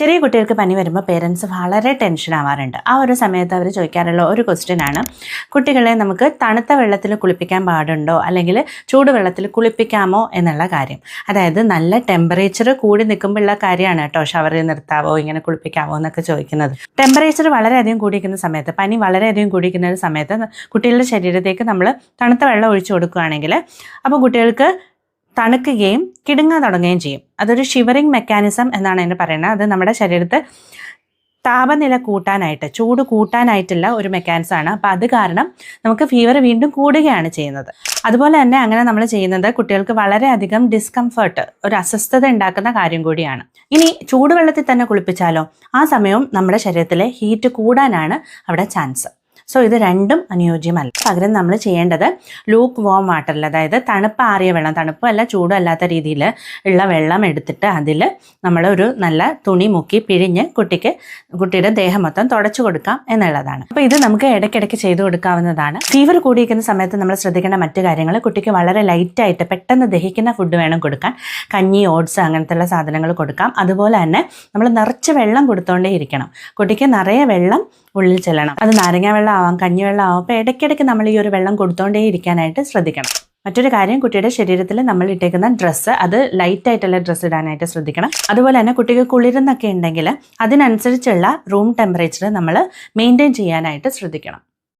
ചെറിയ കുട്ടികൾക്ക് പനി വരുമ്പോൾ പേരൻസ് വളരെ ടെൻഷൻ ആവാറുണ്ട്. ആ ഒരു സമയത്ത് അവർ ചോദിക്കാറുള്ള ഒരു ക്വസ്റ്റ്യൻ ആണ്. കുട്ടികളെ നമുക്ക് തണുത്ത വെള്ളത്തിൽ കുളിപ്പിക്കാൻ പാടുണ്ടോ? അല്ലെങ്കിൽ ചൂടുവെള്ളത്തിൽ കുളിപ്പിക്കാമോ? എന്നുള്ള കാര്യം. അതായത് നല്ല ടെമ്പറേച്ചർ കൂടി നിൽക്കുമ്പോഴുള്ള കാര്യമാണ് കേട്ടോ. ഷവറിൽ നിർത്താവോ? ഇങ്ങനെ കുളിപ്പിക്കാമോ എന്നൊക്കെ ചോദിക്കുന്നത്. ടെമ്പറേച്ചർ വളരെയധികം കൂടിയിരിക്കുന്ന സമയത്ത് പനി വളരെയധികം കൂടിയിരിക്കുന്ന ഒരു സമയത്ത് കുട്ടികളുടെ ശരീരത്തേക്ക് നമ്മൾ തണുത്ത വെള്ളം ഒഴിച്ചു കൊടുക്കുകയാണെങ്കിൽ അപ്പോൾ കുട്ടികൾക്ക് തണുക്കുകയും കിടുങ്ങാൻ തുടങ്ങുകയും ചെയ്യും. അതൊരു ഷിവറിങ് മെക്കാനിസം എന്നാണ് അതിന് പറയുന്നത്. അത് നമ്മുടെ ശരീരത്ത് താപനില കൂട്ടാനായിട്ട് ചൂട് കൂട്ടാനായിട്ടുള്ള ഒരു മെക്കാനിസം ആണ്. അപ്പോൾ അത് കാരണം നമുക്ക് ഫീവർ വീണ്ടും കൂടുകയാണ് ചെയ്യുന്നത്. അതുപോലെ തന്നെ അങ്ങനെ നമ്മൾ ചെയ്യുന്നത് കുട്ടികൾക്ക് വളരെയധികം ഡിസ്കംഫർട്ട് ഒരു അസ്വസ്ഥത ഉണ്ടാക്കുന്ന കാര്യം കൂടിയാണ്. ഇനി ചൂടുവെള്ളത്തിൽ തന്നെ കുളിപ്പിച്ചാലോ? ആ സമയവും നമ്മുടെ ശരീരത്തിലെ ഹീറ്റ് കൂടാനാണ് അവിടെ ചാൻസ് സോ ഇത് രണ്ടും അനുയോജ്യമല്ല. പകരം നമ്മൾ ചെയ്യേണ്ടത് ലൂക്ക് വോം വാട്ടറിൽ അതായത് തണുപ്പാറിയ വെള്ളം തണുപ്പല്ല ചൂടും അല്ലാത്ത രീതിയിൽ ഉള്ള വെള്ളം എടുത്തിട്ട് അതിൽ നമ്മൾ ഒരു നല്ല തുണി മുക്കി പിഴിഞ്ഞ് കുട്ടിക്ക് കുട്ടിയുടെ ദേഹം മൊത്തം തുടച്ചു കൊടുക്കാം എന്നുള്ളതാണ്. അപ്പോൾ ഇത് നമുക്ക് ഇടയ്ക്കിടയ്ക്ക് ചെയ്തു കൊടുക്കാവുന്നതാണ്. ഫീവർ കൂടിയിരിക്കുന്ന സമയത്ത് നമ്മൾ ശ്രദ്ധിക്കേണ്ട മറ്റു കാര്യങ്ങൾ കുട്ടിക്ക് വളരെ ലൈറ്റായിട്ട് പെട്ടെന്ന് ദഹിക്കുന്ന ഫുഡ് വേണം കൊടുക്കാൻ. കഞ്ഞി ഓട്സ് അങ്ങനത്തെയുള്ള സാധനങ്ങൾ കൊടുക്കാം. അതുപോലെ തന്നെ നമ്മൾ നിറച്ച് വെള്ളം കൊടുത്തോണ്ടേ ഇരിക്കണം. കുട്ടിക്ക് നിറയെ വെള്ളം ഉള്ളിൽ ചെല്ലണം. അത് നാരങ്ങ വെള്ളം ആവാം കഞ്ഞിവെള്ളം ആവാം അപ്പോൾ ഇടയ്ക്കിടയ്ക്ക് നമ്മൾ ഈ ഒരു വെള്ളം കൊടുത്തോണ്ടേ ഇരിക്കാനായിട്ട് ശ്രദ്ധിക്കണം. മറ്റൊരു കാര്യം കുട്ടിയുടെ ശരീരത്തിൽ നമ്മൾ ഇട്ടേക്കുന്ന ഡ്രസ്സ് അത് ലൈറ്റ് ആയിട്ടുള്ള ഡ്രസ്സ് ഇടാനായിട്ട് ശ്രദ്ധിക്കണം. അതുപോലെ തന്നെ കുട്ടിക്ക് കുളിരുന്നൊക്കെ ഉണ്ടെങ്കിൽ അതിനനുസരിച്ചുള്ള റൂം ടെമ്പറേച്ചർ നമ്മൾ മെയിന്റെയിൻ ചെയ്യാനായിട്ട് ശ്രദ്ധിക്കണം.